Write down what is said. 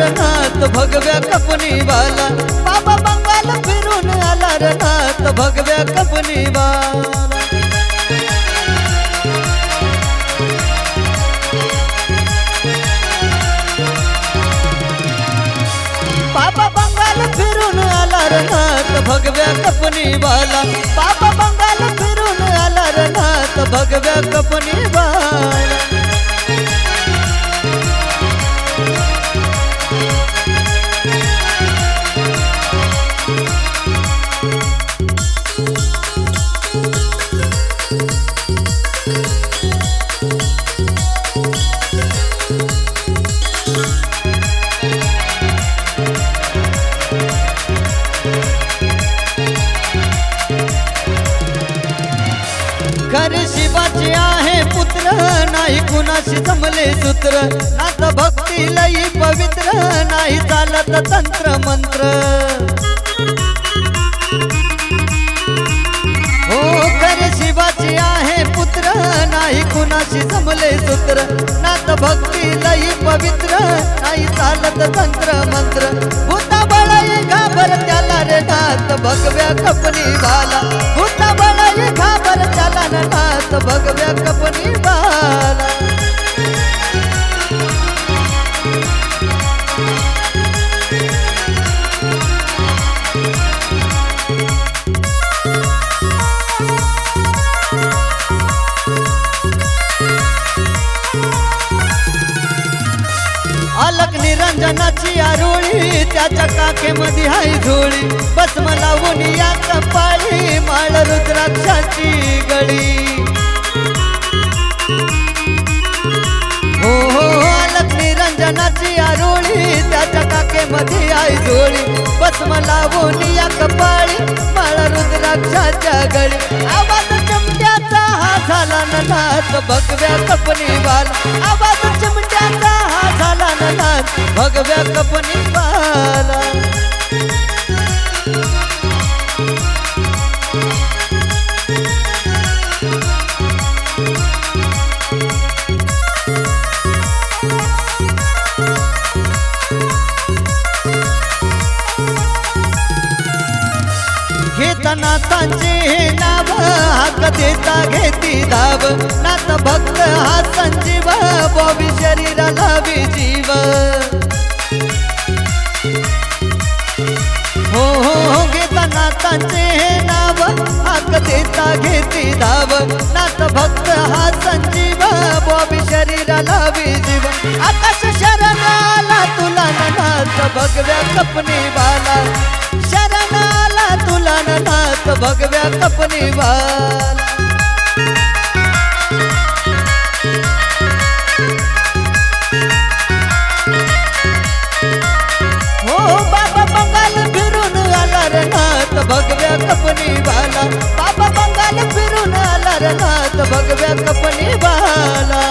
नाथ भगव्या कपनी वाला बाबा बंगाल फिरून आला नाथ भगव्या कपनी वाला बाबा बंगाल फिरून आला रे नाथ भगव्या कपनी वाला बाबा बंगाल फिरून आला नाथ भगव्या कपनी वाला नाही कुणाशी जमले सूत्र. नात भक्ती लई पवित्र नाही चालत तंत्र मंत्र. हो करे शिवाची आहे पुत्र नाही कुणाशी जमले सूत्र. नात भक्ती लई पवित्र नाही चालत तंत्र मंत्र. भूता बळाई घाबर त्याला रे नाथ भगव्या कपनी वाला भूता बळाई घाबर त्याला रे नाथ भगव्या कपनी वाला अलक निरंजनाची आरोळी त्याच्या काखेमध्ये हाय झोळी बस मला या कपाळी माळ रुद्राक्षाची गळी. हो हो, हो अलक निरंजनाची आरोळी त्याच्या काखेमध्ये आई झोळी बस मला या कपाळी माळ रुद्राक्षाच्या गळी. आवाज चिमट्याचा हा झाला ना नाच भगव्या कपनी वाला आवाज चिमट्याचा हा झाला भगव्या कपनी पाला. घेताना त्यांचे हे नाव हाक देता घेती दाव. नात भक्त हा संजीव बॉबी जीव हो हो हो घेताना त्यांचे हे नाव. हाक देता घेती धाव. नात भक्त हा संजीव. बॉबी शरीराला जीव आकाश शरणाला तुला न नाथ. भगव्या कपनी बाला. शरणाला तुला न नाथ. भगव्या कपनी बाला. भगव्या कपनी बाला. बाबा बंगाल फिरून आला रे नाथ भगव्या कपनी बाला.